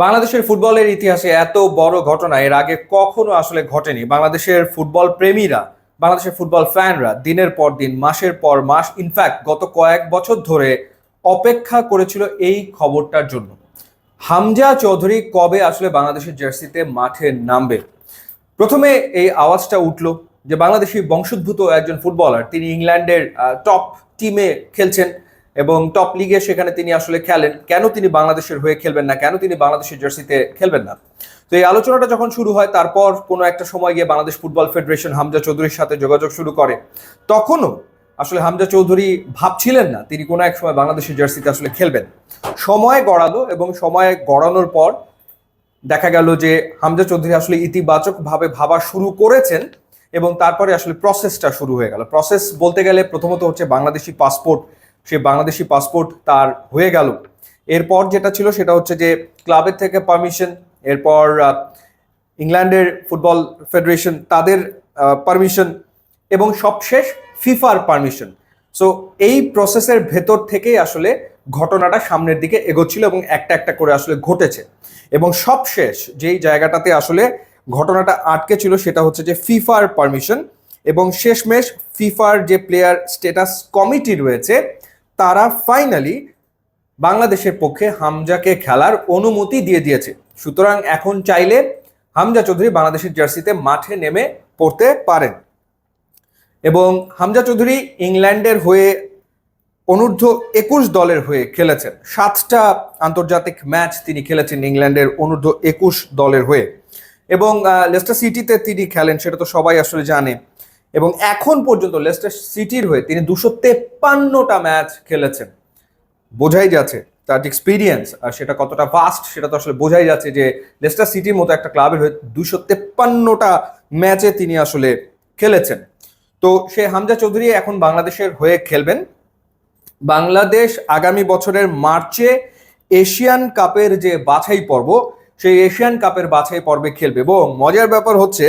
বাংলাদেশের ফুটবলের ইতিহাসে এত বড় ঘটনা এর আগে কখনো আসলে ঘটেনি। বাংলাদেশের ফুটবল প্রেমীরা, বাংলাদেশের ফুটবল ফ্যানরা দিনের পর দিন, মাসের পর মাস ইনফ্যাক্ট গত কয়েক বছর ধরে অপেক্ষা করেছিল এই খবরটার জন্য। হামজা চৌধুরী কবে আসলে বাংলাদেশের জার্সিতে মাঠে নামবে? প্রথমে এই আওয়াজটা উঠল যে বাংলাদেশি বংশোদ্ভূত একজন ফুটবলার, তিনি ইংল্যান্ডের টপ টিমে খেলছেন। এবং টপ লিগে সেখানে তিনি আসলে খেলেন। কেন তিনি বাংলাদেশের হয়ে খেলবেন না? কেন তিনি বাংলাদেশের জার্সিতে খেলবেন না? তো এই আলোচনাটা যখন শুরু হয়, তারপর কোনো একটা সময় গিয়ে বাংলাদেশ ফুটবল ফেডারেশন হামজা চৌধুরীর সাথে যোগাযোগ শুরু করে। তখনও আসলে হামজা চৌধুরী ভাবছিলেন না তিনি কোনো এক সময় বাংলাদেশের জার্সিতে আসলে খেলবেন। সময় গড়ালো এবং সময় গড়ানোর পর দেখা গেল যে হামজা চৌধুরী আসলে ইতিবাচকভাবে ভাবা শুরু করেছেন এবং তারপরে আসলে প্রসেসটা শুরু হয়ে গেল। প্রসেস বলতে গেলে প্রথমত হচ্ছে বাংলাদেশি পাসপোর্ট সে বাংলাদেশি পাসপোর্ট তার হয়ে গেল। এরপর যেটা ছিল সেটা হচ্ছে যে ক্লাবের থেকে পারমিশন এরপর ইংল্যান্ডের ফুটবল ফেডারেশন তাদের পারমিশন এবং সবশেষ ফিফার পারমিশন সো এই প্রসেসের ভেতর থেকেই আসলে ঘটনাটা সামনের দিকে এগোচ্ছিল এবং একটা একটা করে আসলে ঘটেছে। এবং সবশেষ যেই জায়গাটাতে আসলে ঘটনাটা আটকে ছিল সেটা হচ্ছে যে ফিফার পারমিশন এবং শেষমেশ ফিফার যে প্লেয়ার স্টেটাস কমিটি রয়েছে তারা ফাইনালি বাংলাদেশের পক্ষে হামজাকে খেলার অনুমতি দিয়ে দিয়েছে। সুতরাং এখন চাইলে হামজা চৌধুরী বাংলাদেশের জার্সিতে মাঠে নেমে পড়তে পারেন। এবং হামজা চৌধুরী ইংল্যান্ডের হয়ে অনূর্ধ্ব একুশ দলের হয়ে খেলেছেন। সাতটা আন্তর্জাতিক ম্যাচ তিনি খেলেছেন ইংল্যান্ডের অনূর্ধ্ব একুশ দলের হয়ে। এবং লেস্টার সিটিতে তিনি খেলেন, সেটা তো সবাই আসলে জানে। এবং এখন পর্যন্ত লেস্টার সিটির হয়ে তিনি দুশো তেপ্পান্নটা ম্যাচ খেলেছেন। বোঝাই যাচ্ছে তার যে এক্সপিরিয়েন্স আর সেটা কতটা ভাস্ট সেটা তো আসলে বোঝাই যাচ্ছে যে লেস্টার সিটির মতো একটা ক্লাবের হয়ে দুশো তেপ্পান্নটা ম্যাচে তিনি আসলে খেলেছেন। তো সে হামজা চৌধুরী এখন বাংলাদেশের হয়ে খেলবেন। বাংলাদেশ আগামী বছরের মার্চে এশিয়ান কাপের যে বাছাই পর্ব, সেই এশিয়ান কাপের বাছাই পর্বে খেলবে। এবং মজার ব্যাপার হচ্ছে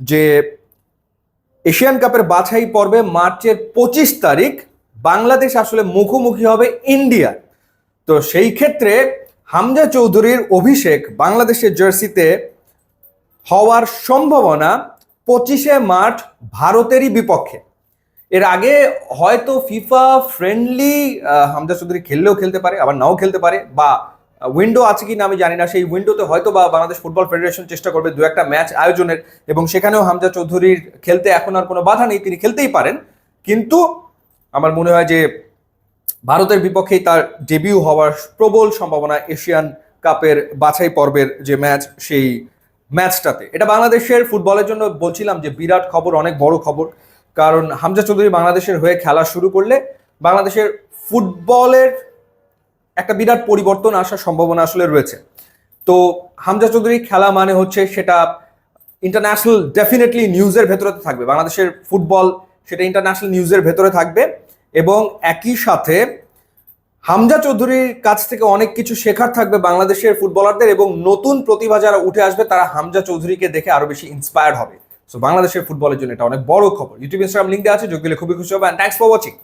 যে এশিয়ান কাপের বাছাই পর্বে মার্চের পঁচিশ তারিখ বাংলাদেশ আসলে মুখোমুখি হবে ইন্ডিয়া। তো সেই ক্ষেত্রে হামজা চৌধুরীর অভিষেক বাংলাদেশের জার্সিতে হওয়ার সম্ভাবনা পঁচিশে মার্চ ভারতেরই বিপক্ষে। এর আগে হয়তো ফিফা ফ্রেন্ডলি হামজা চৌধুরী খেললেও খেলতে পারে, আবার নাও খেলতে পারে, বা উইন্ডো আছে কি না আমি জানি না। সেই উইন্ডোতে হয়তো বা বাংলাদেশ ফুটবল ফেডারেশন চেষ্টা করবে দু একটা ম্যাচ আয়োজনের, এবং সেখানেও হামজা চৌধুরীর খেলতে এখন আর কোনো বাধা নেই। তিনি খেলতেই পারেন, কিন্তু আমার মনে হয় যে ভারতের বিপক্ষেই তার ডেবিউ হওয়ার প্রবল সম্ভাবনা এশিয়ান কাপের বাছাই পর্বের যে ম্যাচ সেই ম্যাচটাতে এটা বাংলাদেশের ফুটবলের জন্য বলছিলাম যে বিরাট খবর, অনেক বড় খবর, কারণ হামজা চৌধুরী বাংলাদেশের হয়ে খেলা শুরু করলে বাংলাদেশের ফুটবলের একটা বিরাট পরিবর্তন আসার সম্ভাবনা আসলে রয়েছে। তো হামজা চৌধুরী খেলা মানে হচ্ছে সেটা ইন্টারন্যাশনাল ডেফিনেটলি নিউজের ভেতরে থাকবে। বাংলাদেশের ফুটবল সেটা ইন্টারন্যাশনাল নিউজের ভেতরে থাকবে এবং একই সাথে হামজা চৌধুরীর কাছ থেকে অনেক কিছু শেখার থাকবে বাংলাদেশের ফুটবলারদের এবং নতুন প্রতিভা যারা উঠে আসবে তারা হামজা চৌধুরীকে দেখে আরও বেশি ইন্সপায়ার্ড হবে। সো বাংলাদেশের ফুটবলের জন্য এটা অনেক বড় খবর। ইউটিউব ইনস্টাগ্রাম লিঙ্ক দেওয়া আছে, যোগ দিলে খুবই খুশি হবে। Thanks for watching